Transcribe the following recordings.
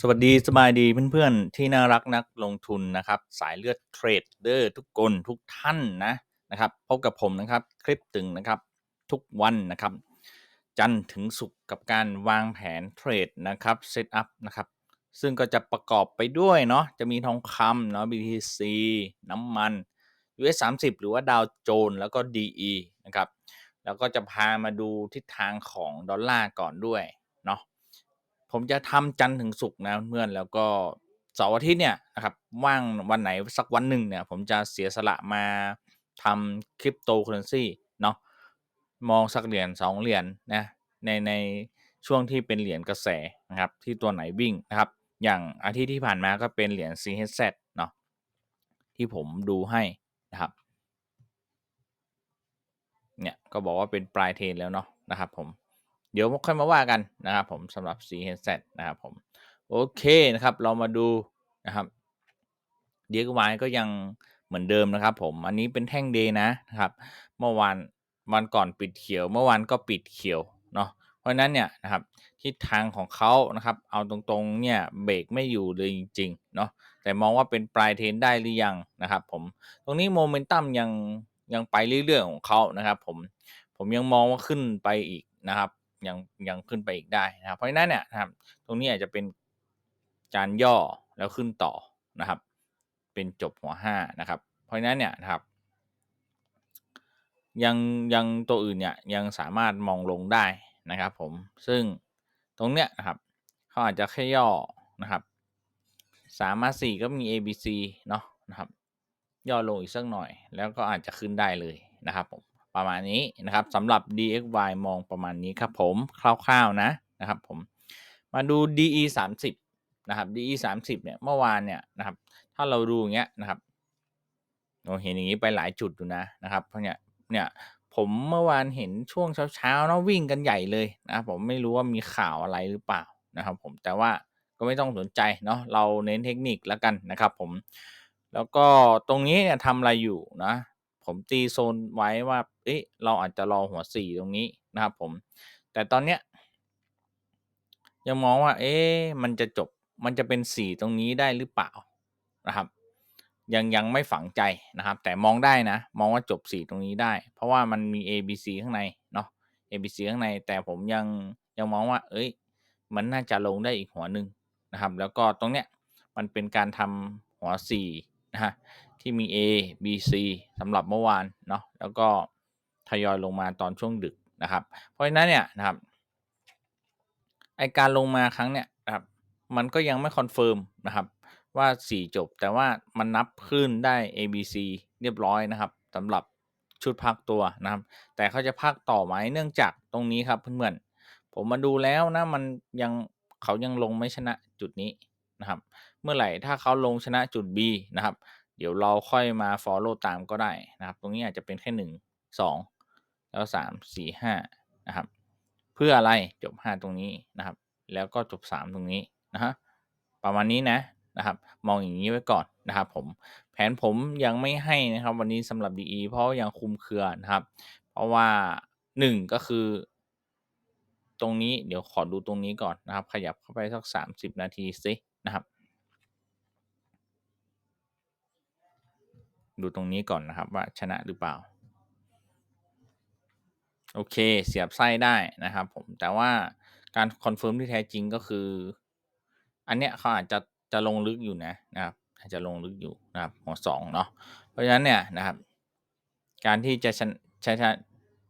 สวัสดีสบายดีเพื่อนๆ ที่น่ารักนักลงทุนนะครับ สายเลือดเทรดเดอร์ทุกคนทุกท่านนะนะครับพบกับผมนะครับคลิปตึงนะครับทุกวันนะครับ จันทร์ถึงศุกร์กับการวางแผนเทรดนะครับเซตอัพนะครับซึ่งก็จะประกอบไปด้วยเนาะจะมีทองคำเนาะ BTC น้ำมัน US 30 หรือว่าดาวโจนส์แล้วก็ DE นะครับแล้วก็จะพามาดูทิศทางของดอลลาร์ก่อนด้วย ผมจะทำจันทร์ถึงศุกร์นะเพื่อนแล้วก็เสาร์อาทิตย์เนี่ยนะครับว่างวันไหนสักวันหนึ่งเนี่ย ผมจะเสียสละมาทำคริปโตเคอเรนซีเนาะมองสักเหรียญสองเหรียญนะในในช่วงที่เป็นเหรียญกระแสนะครับ ที่ตัวไหนวิ่งนะครับ อย่างอาทิตย์ที่ผ่านมาก็เป็นเหรียญ CHZ เนาะที่ผมดูให้นะครับเนี่ยก็บอกว่าเป็นปลายเทรนแล้วเนาะนะครับผม เดี๋ยวค่อยมาว่ากันนะครับผมสำหรับ C H Z นะครับผมโอเคนะครับเรามาดูนะครับ DXY ก็ยังเหมือนเดิมนะครับผมอันนี้เป็นแท่งเดย์นะนะครับ เมื่อวานวันก่อนปิดเขียว เมื่อวานก็ปิดเขียวเนาะเพราะนั้นเนี่ยนะครับทิศทางของเขานะครับ เอาตรงๆเนี่ยเบรกไม่อยู่เลยจริงๆเนาะแต่มองว่าเป็นปลายเทนได้หรือยังนะครับ ผมตรงนี้โมเมนตัมยังยังไปเรื่อยๆของเขานะครับ ผมผมยังมองว่าขึ้นไปอีกนะครับ ยังยังขึ้นไปอีกได้นะครับ เพราะฉะนั้นเนี่ยนะครับ ตรงนี้อาจจะเป็นการย่อแล้วขึ้นต่อนะครับ เป็นจบหัวห้านะครับ เพราะฉะนั้นเนี่ยนะครับ ยังยังตัวอื่นเนี่ยยังสามารถมองลงได้นะครับ ผมซึ่งตรงเนี้ยนะครับเขาอาจจะแค่ย่อนะครับสามมาสี่ก็มี A B C เนาะนะครับ ย่อลงอีกสักหน่อย แล้วก็อาจจะขึ้นได้เลยนะครับผม ประมาณนี้นะครับสำหรับ DXY มองประมาณนี้ครับผมคร่าวๆนะนะครับผมมาดู DE 30นะครับ DE 30เนี่ยเมื่อวานเนี่ยนะครับถ้าเราดูอย่างเงี้ยนะครับเราเห็นอย่างนี้ไปหลายจุดอยู่นะนะครับเพราะเนี่ยเนี่ยผมเมื่อวานเห็นช่วงเช้าๆเนาะวิ่งกันใหญ่เลยนะครับผมไม่รู้ว่ามีข่าวอะไรหรือเปล่านะครับผมแต่ว่าก็ไม่ต้องสนใจเนาะเราเน้นเทคนิคแล้วกันนะครับผมแล้วก็ตรงนี้เนี่ยทำอะไรอยู่นะ ผมตีโซนไว้ว่า เอ๊ะเราอาจจะรอหัวสี่ตรงนี้นะครับผม แต่ตอนเนี้ยยังมองว่า เอ๊ะมันจะจบ มันจะเป็นสี่ตรงนี้ได้หรือเปล่านะครับ ยังยังไม่ฝังใจนะครับ แต่มองได้นะ มองว่าจบสี่ตรงนี้ได้ เพราะว่ามันมี A B C ข้างในเนาะ A B C ข้างใน แต่ผมยังยังมองว่า เอ้ย มันน่าจะลงได้อีกหัวหนึ่งนะครับ แล้วก็ตรงเนี้ยมันเป็นการทำหัวสี่นะฮะ ที่มี A B C สำหรับเมื่อวานเนาะแล้วก็ทยอยลงมาตอนช่วงดึกนะครับ เพราะฉะนั้นเนี่ยนะครับไอการลงมาครั้งเนี้ยนะครับมันก็ยังไม่คอนเฟิร์มนะครับว่า 4 จบ แต่ว่ามันนับขึ้นได้ A B C เรียบร้อยนะครับสำหรับชุดพักตัวนะครับ แต่เขาจะพักต่อไหมเนื่องจากตรงนี้ครับเพื่อนๆผมมาดูแล้วนะมันยังเขายังลงไม่ชนะจุดนี้นะครับ เมื่อไหร่ถ้าเขาลงชนะจุด B นะครับ เดี๋ยวเราค่อยมา follow ตามก็ได้นะครับ ตรงนี้อาจจะเป็นแค่ 1 2 แล้ว 3 4 5 นะครับ เพื่ออะไรจบ 5 ตรงนี้นะครับ แล้วก็จบ 3 ตรงนี้นะฮะประมาณนี้นะนะครับ มองอย่างนี้ไว้ก่อนนะครับผมแผนผมยังไม่ให้นะครับวันนี้สำหรับ DE เพราะยังคุมเครือนะครับ เพราะว่า 1 ก็คือ ตรงนี้เดี๋ยวขอดูตรงนี้ก่อนนะครับ ขยับเข้าไปสัก 30 นาทีสินะครับ ดูตรงนี้ก่อนนะครับว่าชนะหรือเปล่า โอเคเสียบไส้ได้นะครับผมแต่ว่าการคอนเฟิร์มที่แท้จริงก็คือ อันเนี้ยเขาอาจจะจะลงลึกอยู่นะนะครับอาจจะลงลึกอยู่นะครับหัวสองเนาะเพราะฉะนั้นเนี่ยนะครับ การที่จะช้ใช้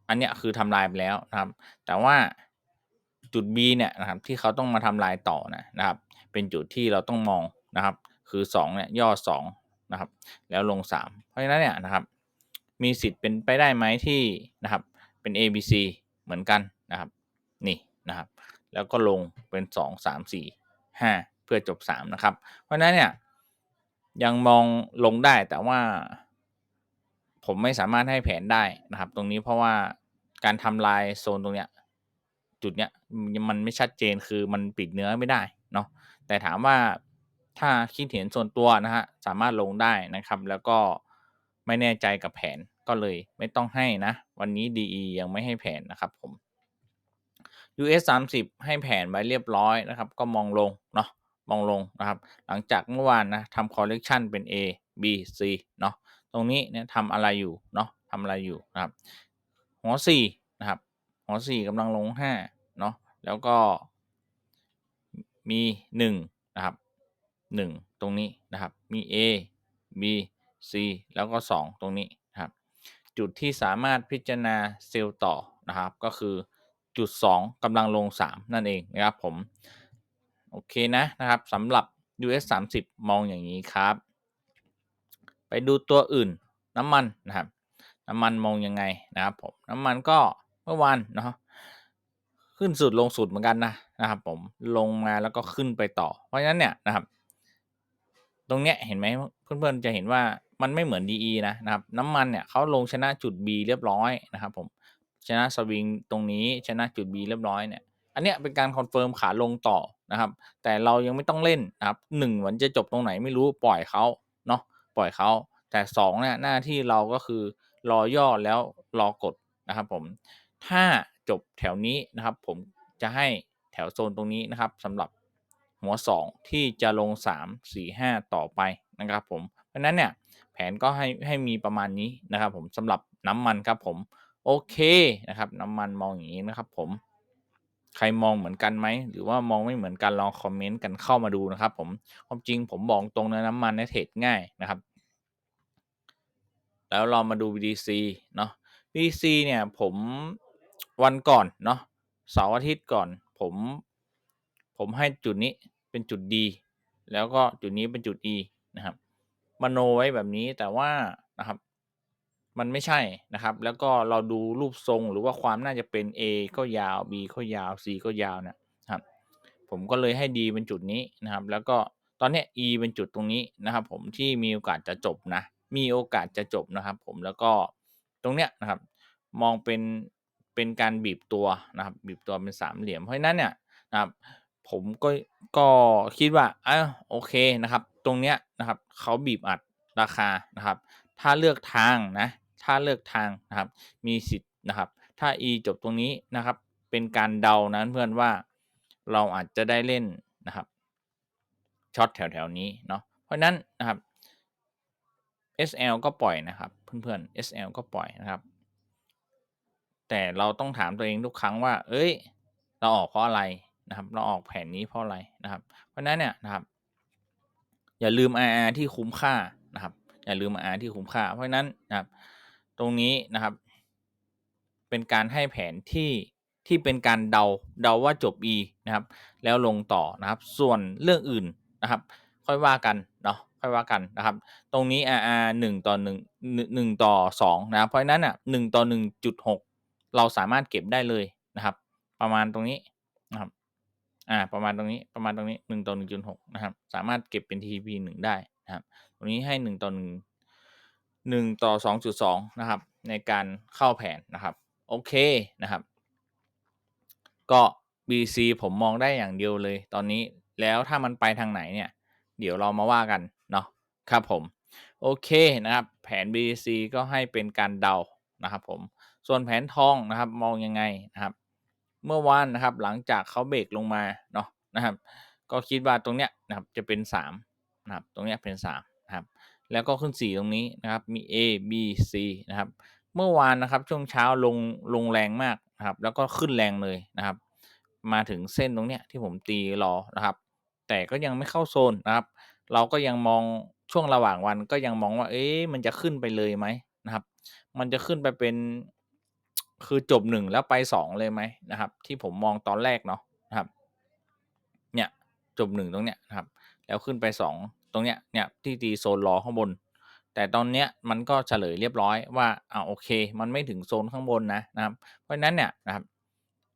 อันเนี้ยคือทำลายไปแล้วนะครับ แต่ว่าจุด B เนี่ยนะครับที่เขาต้องมาทำลายต่อนะนะครับ เป็นจุดที่เราต้องมองนะครับ คือ2เนี่ยย่อ2 นะครับ แล้วลง 3 เพราะฉะนั้นเนี่ยนะครับ มีสิทธิ์เป็นไปได้ไหมที่นะครับ เป็น A B C เหมือนกันนะครับ นี่นะครับ แล้วก็ลงเป็น 2 3 4 5 เพื่อจบ 3 นะครับ เพราะฉะนั้นเนี่ยยังมองลงได้แต่ว่า ผมไม่สามารถให้แผนได้นะครับ ตรงนี้เพราะว่าการทำลายโซนตรงเนี้ยจุดเนี้ยมันไม่ชัดเจนคือมันปิดเนื้อไม่ได้เนาะแต่ถามว่า ถ้าคิดเห็นส่วนตัวนะฮะสามารถลงได้นะครับ แล้วก็ไม่แน่ใจกับแผนก็เลยไม่ต้องให้นะ วันนี้ DE ยังไม่ให้แผนนะครับผม US 30 ให้แผนไว้เรียบร้อยนะครับ ก็มองลงเนาะมองลงนะครับ หลังจากเมื่อวานนะทำ correction เป็น A B C เนาะตรงนี้เนี่ยทำอะไรอยู่เนาะทำอะไรอยู่นะครับ หัว4นะครับ หัว4กำลังลง5เนาะแล้วก็มี 1 นะครับ 1 ตรงนี้นะครับ มี A B C แล้วก็ 2 ตรงนี้นะครับ จุดที่สามารถพิจารณาเซลล์ต่อนะครับ ก็คือจุด 2กำลังลง 3 นั่นเองนะครับผม โอเคนะนะครับสำหรับ US 30 มองอย่างนี้ครับ ไปดูตัวอื่นน้ำมันนะครับ น้ำมันมองยังไงนะครับผมน้ำมันก็เมื่อวานเนาะขึ้นสุดลงสุดเหมือนกันนะนะครับผมลงมาแล้วก็ขึ้นไปต่อ เพราะฉะนั้นเนี่ยนะครับ ตรงเนี้ยเห็นไหมเพื่อนๆจะเห็นว่ามันไม่เหมือน DE นะนะครับน้ำมันเนี่ยเขาลงชนะจุด B เรียบร้อยนะครับผมชนะสวิงตรงนี้ชนะจุด B เรียบร้อยเนี่ยอันเนี้ยเป็นการคอนเฟิร์มขาลงต่อนะครับ แต่เรายังไม่ต้องเล่นนะครับหนึ่งมันจะจบตรงไหนไม่รู้ปล่อยเขาเนาะปล่อยเขาแต่สองเนี่ยหน้าที่เราก็คือรอย่อแล้วรอกดนะครับผมถ้าจบแถวนี้นะครับ ผมจะให้แถวโซนตรงนี้นะครับสำหรับ หัว 2 ที่จะลง 3 4 5 ต่อไปนะครับผมเพราะนั้นเนี่ยแผนก็ให้ให้มีประมาณนี้นะครับผมสำหรับน้ำมันครับผมโอเคนะครับน้ำมันมองอย่างนี้นะครับผมใครมองเหมือนกันไหมหรือว่ามองไม่เหมือนกันลองคอมเมนต์กันเข้ามาดูนะครับผมความจริงผมบอกตรงนะน้ำมันเนี่ยเทรดง่ายนะครับ แล้วเรามาดู BDC เนาะ BDC เนี่ยผมวันก่อนเนาะเสาร์อาทิตย์ก่อนผม ผมให้จุดนี้ เป็นจุดดีแล้วก็จุดนี้เป็นจุด E นะครับมโนไว้แบบนี้แต่ว่านะครับ มันไม่ใช่นะครับ แล้วก็เราดูรูปทรงหรือว่าความน่าจะเป็น A ก็ยาว B ก็ยาว C ก็ยาวนะครับ ผมก็เลยให้ D เป็นจุดนี้นะครับ แล้วก็ตอนนี้ E เป็นจุดตรงนี้นะครับ ผมที่มีโอกาสจะจบนะ มีโอกาสจะจบนะครับ ผมแล้วก็ตรงเนี้ยนะครับ มองเป็นเป็นการบีบตัวนะครับ บีบตัวเป็นสามเหลี่ยมเพราะฉะนั้นเนี่ยนะครับ ผมก็ก็คิดว่าอะโอเคนะครับ ตรงเนี้ยนะครับเขาบีบอัดราคานะครับ ถ้าเลือกทางนะ ถ้าเลือกทางนะครับ มีสิทธิ์นะครับ ถ้า e จบตรงนี้นะครับ เป็นการเดานะเพื่อนว่าเราอาจจะได้เล่นนะครับช็อตแถวๆนี้เนาะเพราะนั้นนะครับ SL ก็ปล่อยนะครับ เพื่อนๆ SL ก็ปล่อยนะครับ แต่เราต้องถามตัวเองทุกครั้งว่า เอ้ย เราออกเพราะอะไร นะครับเราออกแผนนี้เพราะอะไรนะครับ เพราะนั้นเนี่ยนะครับ อย่าลืม RR ที่คุ้มค่านะครับ อย่าลืม RR ที่คุ้มค่า เพราะนั้นนะครับ ตรงนี้นะครับ เป็นการให้แผนที่ที่เป็นการเดาเดาว่าจบ E นะครับ แล้วลงต่อนะครับ ส่วนเรื่องอื่นนะครับ ค่อยว่ากันเนาะค่อยว่ากันนะครับ ตรงนี้ RR 1ต่อ1 1ต่อ2นะเพราะฉะนั้นอะ1ต่อ 1.6 เราสามารถเก็บได้เลยนะครับ ประมาณตรงนี้นะครับ อ่าประมาณตรงนี้ประมาณตรงนี้1ต่อ1.6นะครับสามารถเก็บเป็น TP 1 ได้นะครับตรงนี้ให้ 1 ต่อ 1 1 ต่อ 2.2 นะครับ ในการเข้าแผนนะครับโอเคนะครับ ก็ BC ผมมองได้อย่างเดียวเลยตอนนี้แล้วถ้ามันไปทางไหนเนี่ย เดี๋ยวเรามาว่ากันเนาะครับผม โอเคนะครับแผน BC ก็ให้เป็นการเดานะครับผมส่วนแผนทองนะครับมองยังไงนะครับ เมื่อวานนะครับ หลังจากเขาเบรกลงมาเนาะนะครับ ก็คิดว่าตรงเนี้ยนะครับจะเป็น3นะครับตรงเนี้ยเป็น3นะครับแล้วก็ขึ้น 4 ตรงนี้นะครับมี A B C นะครับ เมื่อวานนะครับช่วงเช้าลงลงแรงมากนะครับ แล้วก็ขึ้นแรงเลยนะครับ มาถึงเส้นตรงเนี้ยที่ผมตีรอนะครับ แต่ก็ยังไม่เข้าโซนนะครับ เราก็ยังมองช่วงระหว่างวันก็ยังมองว่า เอ๊ะมันจะขึ้นไปเลยไหมนะครับ มันจะขึ้นไปเป็น คือจบหนึ่งแล้วไปสองเลยไหมนะครับ ที่ผมมองตอนแรกเนาะนะครับ เนี่ยจบหนึ่งตรงเนี้ยนะครับ แล้วขึ้นไปสองตรงเนี้ยเนี่ยที่ตีโซนรอข้างบน แต่ตอนเนี้ยมันก็เฉลยเรียบร้อยว่าอ่าโอเค มันไม่ถึงโซนข้างบนนะนะครับ เพราะฉะนั้นเนี่ยนะครับ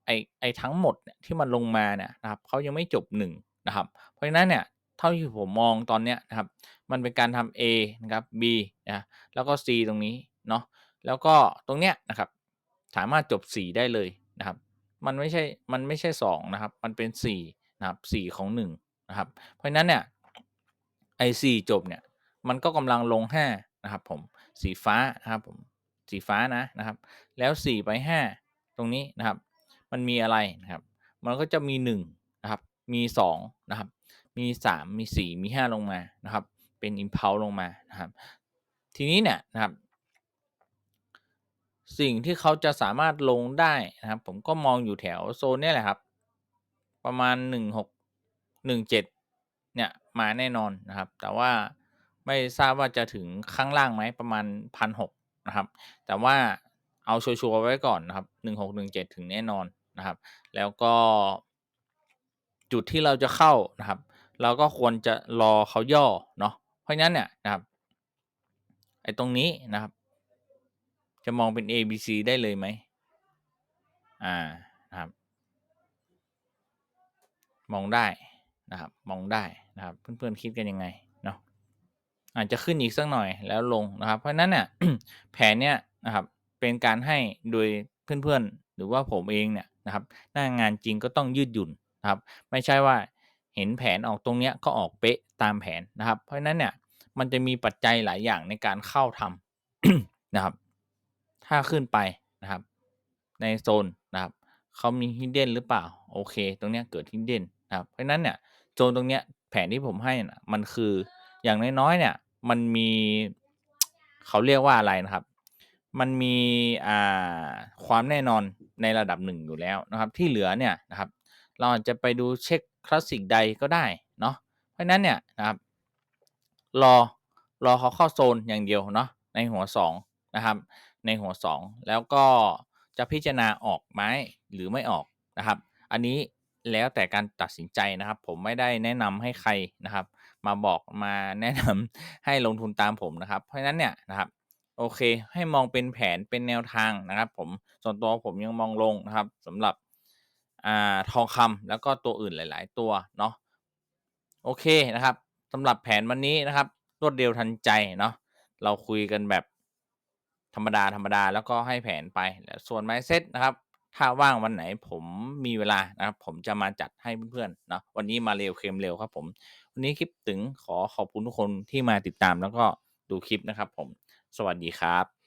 ไอไอทั้งหมดเนี่ยที่มันลงมาเนี่ยนะครับเขายังไม่จบหนึ่งนะครับ เพราะฉะนั้นเนี่ยเท่าที่ผมมองตอนเนี้ยนะครับ มันเป็นการทำ A นะครับ B นะแล้วก็ C ตรงนี้เนาะแล้วก็ตรงเนี้ยนะครับ สามารถจบ 4 ได้เลยนะครับ มันไม่ใช่ มันไม่ใช่ 2 นะครับ มันเป็น 4 นะครับ 4 ของ 1 นะครับ เพราะฉะนั้นเนี่ยไอ4จบเนี่ยมันก็กำลังลง 5 นะครับผมสีฟ้านะครับผมสีฟ้านะนะครับ แล้ว 4 ไป 5 ตรงนี้นะครับ มันมีอะไรนะครับ มันก็จะมีหนึ่งนะครับ มีสองนะครับ มีสามมีสี่มีห้าลงมานะครับ เป็นอิมพัลลงมานะครับ ทีนี้เนี่ยนะครับ สิ่งที่เขาจะสามารถลงได้นะครับ ผมก็มองอยู่แถวโซนนี้แหละครับ ประมาณหนึ่งหกหนึ่งเจ็ดเนี่ย มาแน่นอนนะครับ แต่ว่าไม่ทราบว่าจะถึงข้างล่างไหมประมาณพันหกนะครับ แต่ว่าเอาชัวร์ไว้ก่อนนะครับหนึ่งหกหนึ่งเจ็ดถึงแน่นอนนะครับ แล้วก็ จุดที่เราจะเข้านะครับ เราก็ควรจะรอเขาย่อเนาะเพราะฉะนั้นเนี่ยนะครับไอ้ตรงนี้นะครับ จะมองเป็น A B C ได้เลยไหมอ่านะครับ มองได้นะครับ มองได้นะครับ เพื่อนๆคิดกันยังไงเนาะอาจจะขึ้นอีกสักหน่อยแล้วลงนะครับ เพราะนั้นเนี่ยแผนเนี่ยนะครับ เป็นการให้โดยเพื่อนๆ หรือว่าผมเองเนี่ยนะครับ หน้างานจริงก็ต้องยืดหยุ่นนะครับ ไม่ใช่ว่าเห็นแผนออกตรงเนี้ยก็ออกเป๊ะตามแผนนะครับ เพราะฉะนั้นเนี่ยมันจะมีปัจจัยหลายอย่างในการเข้าทำนะครับ ถ้าขึ้นไปนะครับ ในโซนนะครับเขามีฮิดเด้นหรือเปล่า โอเค ตรงเนี้ยเกิดฮิดเด้นนะครับ เพราะนั้นเนี่ยโซนตรงเนี้ยแผนที่ผมให้นะมันคืออย่างน้อยๆเนี่ยมันมีเขาเรียกว่าอะไรนะครับ มันมีอ่าความแน่นอนในระดับหนึ่งอยู่แล้วนะครับ ที่เหลือเนี่ยนะครับ เราอาจจะไปดูเช็คคลาสสิกใดก็ได้เนาะเพราะฉะนั้นเนี่ยนะครับ รอรอเขาเข้าโซนอย่างเดียวเนาะในหัวสองนะครับ ในหัวสองแล้วก็จะพิจารณาออกไหมหรือไม่ออกนะครับ อันนี้แล้วแต่การตัดสินใจนะครับ ผมไม่ได้แนะนำให้ใครนะครับ มาบอกมาแนะนำให้ลงทุนตามผมนะครับ เพราะฉะนั้นเนี่ยนะครับโอเค ให้มองเป็นแผนเป็นแนวทางนะครับ ผมส่วนตัวผมยังมองลงนะครับสำหรับอ่าทองคำแล้วก็ตัวอื่นหลาย ๆ ตัวเนาะโอเคนะครับสำหรับแผนวันนี้นะครับ รวดเร็วทันใจเนาะเราคุยกันแบบ ธรรมดาธรรมดาแล้วก็ให้แผนไปแล้วส่วน mindset นะครับ ถ้าว่างวันไหนผมมีเวลานะครับ ผมจะมาจัดให้เพื่อนๆเนาะวันนี้มาเร็วเคมเร็วครับผมวันนี้คลิปถึงขอขอบคุณทุกคนที่มาติดตามแล้วก็ดูคลิปนะครับผม สวัสดีครับ